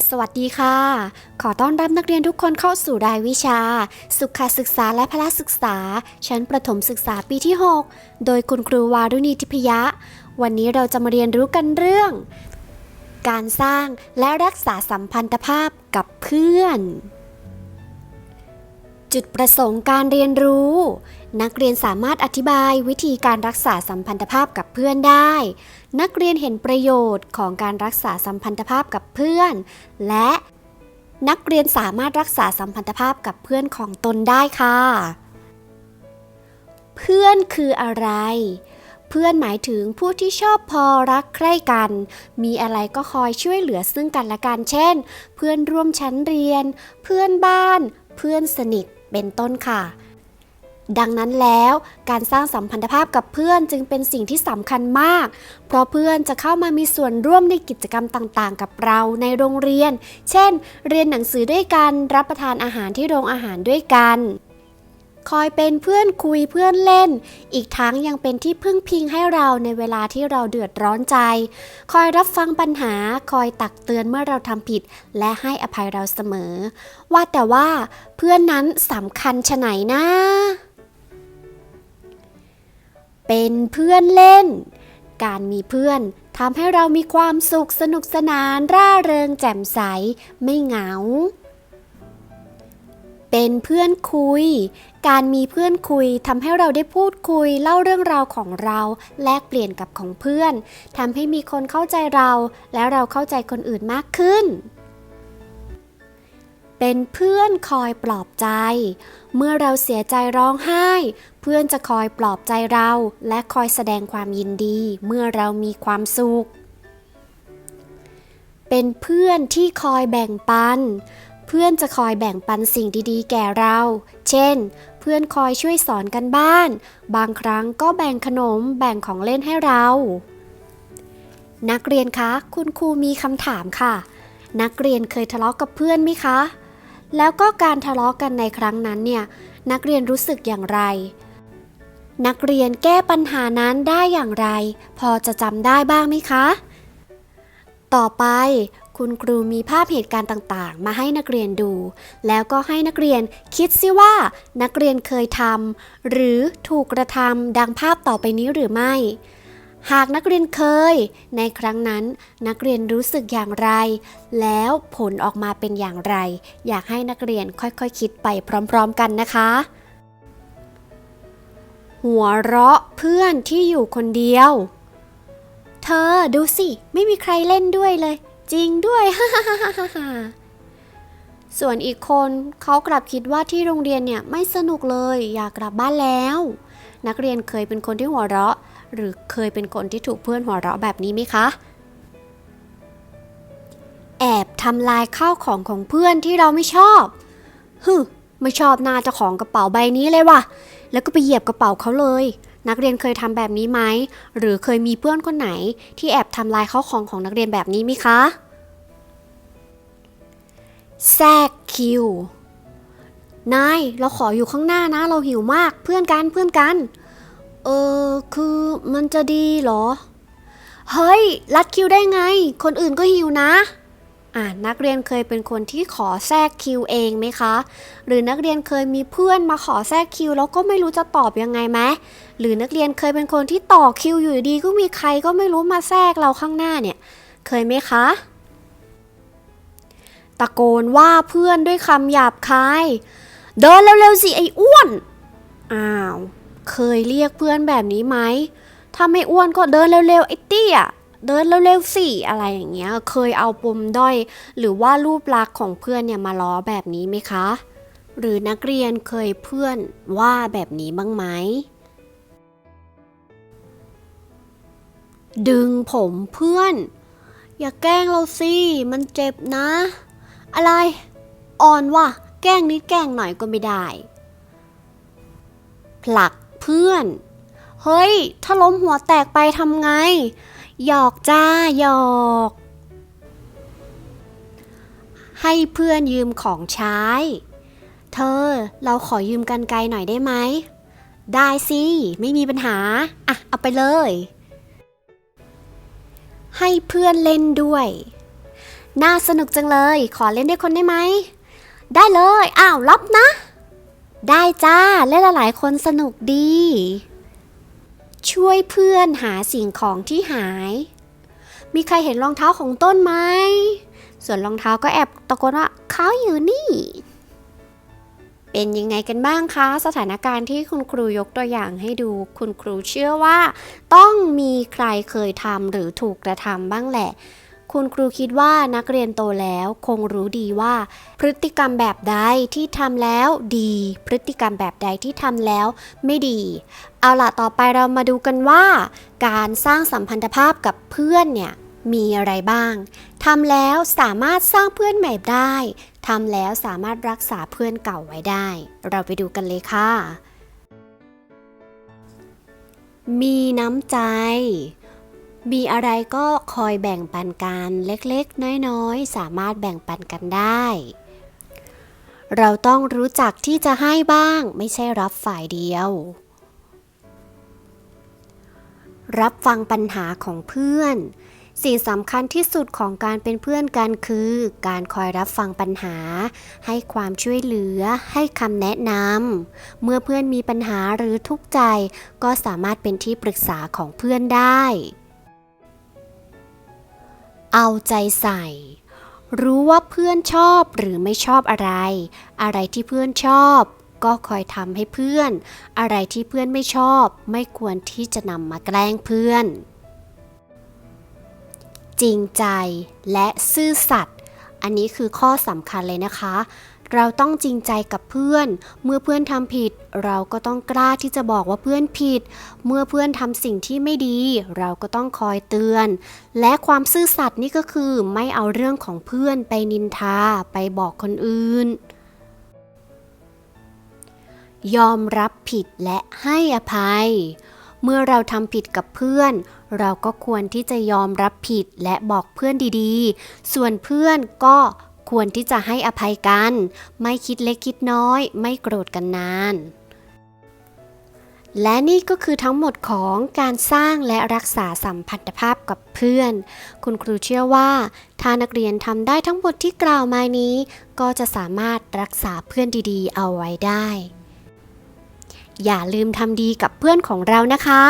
สวัสดีค่ะ ขอต้อนรับนักเรียนทุกคนเข้าสู่รายวิชา สุขศึกษาและพละศึกษา ชั้นประถมศึกษาปีที่ 6 โดยคุณครูวารุณีทิพยะ วันนี้เราจะมาเรียนรู้กันเรื่อง การสร้างและรักษาสัมพันธภาพกับเพื่อน จุดประสงค์การเรียนรู้ นักเรียนสามารถอธิบายวิธีการรักษาสัมพันธภาพกับเพื่อนได้ นักเรียนเห็นประโยชน์ของการรักษาสัมพันธภาพกับเพื่อน และนักเรียนสามารถรักษาสัมพันธภาพกับเพื่อนของตนได้ค่ะ เพื่อนคืออะไร เพื่อนหมายถึงผู้ที่ชอบพอรักใคร่กัน มีอะไรก็คอยช่วยเหลือซึ่งกันและกัน เช่น เพื่อนร่วมชั้นเรียน เพื่อนบ้าน เพื่อนสนิท เป็นต้นค่ะ ดังนั้นแล้วการสร้างสัมพันธภาพกับเพื่อนจึงเป็นสิ่งที่สำคัญมาก เพราะเพื่อนจะเข้ามามีส่วนร่วมในกิจกรรมต่างๆ กับเราในโรงเรียน เช่น เรียนหนังสือด้วยกัน รับประทานอาหารที่โรงอาหารด้วยกัน คอยเป็นเพื่อนคุยเพื่อนเล่น อีกทั้งยังเป็นที่พึ่งพิงให้เราในเวลาที่เราเดือดร้อนใจ คอยรับฟังปัญหา คอยตักเตือนเมื่อเราทำผิด และให้อภัยเราเสมอ ว่าแต่ว่าเพื่อนนั้นสำคัญชะไหนนะ เป็นเพื่อนเล่น การมีเพื่อนทำให้เรามีความสุขสนุกสนาน ร่าเริงแจ่มใส ไม่เหงา เป็นเพื่อนคุย การมีเพื่อนคุยทำให้เราได้พูดคุยเล่าเรื่องราวของเรา แลกเปลี่ยนกับของเพื่อนทำให้มีคนเข้าใจเรา และเราเข้าใจคนอื่นมากขึ้น เป็นเพื่อนคอยปลอบใจ เมื่อเราเสียใจร้องไห้ เพื่อนจะคอยปลอบใจเรา และคอยแสดงความยินดี เมื่อเรามีความสุข เป็นเพื่อนที่คอยแบ่งปัน เพื่อนจะคอยแบ่งปันสิ่งดีๆ แก่เรา เช่น เพื่อนคอยช่วยสอนกันบ้าน บางครั้งก็แบ่งขนมแบ่งของเล่นให้เรา นักเรียนคะ คุณครูมีคำถามค่ะ นักเรียนเคยทะเลาะกับเพื่อนไหมคะ แล้วก็การทะเลาะกันในครั้งนั้นเนี่ย นักเรียนรู้สึกอย่างไร นักเรียนแก้ปัญหานั้นได้อย่างไร พอจะจำได้บ้างไหมคะ ต่อไป คุณครูมีภาพเหตุการณ์ต่างๆ มาให้นักเรียนดู แล้วก็ให้นักเรียนคิดซิว่านักเรียนเคยทำหรือถูกกระทำดังภาพต่อไปนี้หรือไม่ หากนักเรียนเคย ในครั้งนั้นนักเรียนรู้สึกอย่างไร แล้วผลออกมาเป็นอย่างไร อยากให้นักเรียนค่อยๆคคิดไปพร้อมๆกันนะคะ หัวเราะเพื่อนที่อยู่คนเดียว เธอดูสิ ไม่มีใครเล่นด้วยเลย จริงด้วยส่วนอีกคนเขากลับคิดว่าที่โรงเรียนเนี่ยไม่สนุกเลยอยากกลับบ้านแล้ว นักเรียนเคยเป็นคนที่หัวเราะ หรือเคยเป็นคนที่ถูกเพื่อนหัวเราะแบบนี้ไหมคะ แอบทำลายข้าวของของเพื่อนที่เราไม่ชอบฮึ ไม่ชอบหน้าเจ้าของกระเป๋าใบนี้เลยว่ะ แล้วก็ไปเหยียบกระเป๋าเขาเลย นักเรียนเคยทำแบบนี้ไหม หรือเคยมีเพื่อนคนไหน ที่แอบทำลายข้าวของของนักเรียนแบบนี้ไหมคะแทรกคิวนาย เราขออยู่ข้างหน้านะ เราหิวมาก เพื่อนกัน เพื่อนกัน เออ คือมันจะดีเหรอ เฮ้ย รัดคิวได้ไง คนอื่นก็หิวนะ อ่านักเรียนเคยเป็นคนที่ขอแทรกคิวเองไหมคะ หรือนักเรียนเคยมีเพื่อนมาขอแทรกคิวแล้วก็ไม่รู้จะตอบยังไงไหมหรือนักเรียนเคยเป็นคนที่ต่อคิวอยู่ดีก็มีใครก็ไม่รู้มาแทรกเราข้างหน้าเนี่ย เคยไหมคะ ตะโกนว่าเพื่อนด้วยคำหยาบคาย เดินเร็วๆสิไอ้อ้วน อ้าว เคยเรียกเพื่อนแบบนี้ไหม ถ้าไม่อ้วนก็เดินเร็วๆไอ้เตี้ย เดินเร็วๆสิอะไรอย่างเงี้ย เคยเอาปมด้อย หรือว่ารูปลักษณ์ของเพื่อนเนี่ยมาล้อแบบนี้ไหมคะ หรือนักเรียนเคยเพื่อนว่าแบบนี้บ้างไหมดึงผมเพื่อน อย่าแกล้งเราสิ มันเจ็บนะ อะไร อ่อนว่ะ แกล้งนิดแกล้งหน่อยก็ไม่ได้ ผลักเพื่อน เฮ้ย ถ้าล้มหัวแตกไปทำไง หยอกจ้าหยอก ให้เพื่อนยืมของใช้ เธอเราขอยืมกันไกลหน่อยได้ไหม ได้สิ ไม่มีปัญหา อะ เอาไปเลย ให้เพื่อนเล่นด้วย น่าสนุกจังเลย ขอเล่นด้วยคนได้ไหม ได้เลย อ้าวรับนะ ได้จ้า เล่นหลายคนสนุกดี ช่วยเพื่อนหาสิ่งของที่หาย มีใครเห็นรองเท้าของต้นไหม ส่วนรองเท้าก็แอบตะโกนว่าเขาอยู่นี่ เป็นยังไงกันบ้างคะ สถานการณ์ที่คุณครูยกตัวอย่างให้ดู คุณครูเชื่อว่า ต้องมีใครเคยทำหรือถูกกระทำบ้างแหละ คุณครูคิดว่านักเรียนโตแล้วคงรู้ดีว่า พฤติกรรมแบบใดที่ทำแล้วดี พฤติกรรมแบบใดที่ทำแล้วไม่ดี เอาล่ะต่อไปเรามาดูกันว่า การสร้างสัมพันธภาพกับเพื่อนเนี่ยมีอะไรบ้าง ทำแล้วสามารถสร้างเพื่อนใหม่ได้ ทำแล้วสามารถรักษาเพื่อนเก่าไว้ได้ เราไปดูกันเลยค่ะ มีน้ำใจ มีอะไรก็คอยแบ่งปันกันเล็กๆ น้อยๆ สามารถแบ่งปันกันได้ เราต้องรู้จักที่จะให้บ้างไม่ใช่รับฝ่ายเดียว รับฟังปัญหาของเพื่อน สิ่งสำคัญที่สุดของการเป็นเพื่อนกันคือ การคอยรับฟังปัญหา ให้ความช่วยเหลือ ให้คำแนะนำเมื่อเพื่อนมีปัญหาหรือทุกข์ใจ ก็สามารถเป็นที่ปรึกษาของเพื่อนได้ เอาใจใส่ รู้ว่าเพื่อนชอบหรือไม่ชอบอะไร อะไรที่เพื่อนชอบ ก็คอยทำให้เพื่อน อะไรที่เพื่อนไม่ชอบ ไม่ควรที่จะนำมาแกล้งเพื่อน จริงใจและซื่อสัตย์อันนี้คือข้อสำคัญเลยนะคะ เราต้องจริงใจกับเพื่อน เมื่อเพื่อนทำผิด เราก็ต้องกล้าที่จะบอกว่าเพื่อนผิด เมื่อเพื่อนทำสิ่งที่ไม่ดี เราก็ต้องคอยเตือน และความซื่อสัตย์นี่ก็คือไม่เอาเรื่องของเพื่อนไปนินทาไปบอกคนอื่น ยอมรับผิดและให้อภัย เมื่อเราทำผิดกับเพื่อนเราก็ควรที่จะยอมรับผิดและบอกเพื่อนดีๆ ส่วนเพื่อนก็ ควรที่จะให้อภัยกัน ไม่คิดเล็กคิดน้อย ไม่โกรธกันนาน และนี่ก็คือทั้งหมดของการสร้างและรักษาสัมพันธภาพกับเพื่อน คุณครูเชื่อว่า ถ้านักเรียนทำได้ทั้งหมดที่กล่าวมานี้ ก็จะสามารถรักษาเพื่อนดีๆ เอาไว้ได้ อย่าลืมทำดีกับเพื่อนของเรานะคะ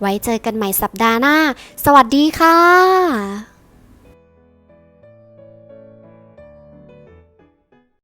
ไว้เจอกันใหม่สัปดาห์หน้า สวัสดีค่ะ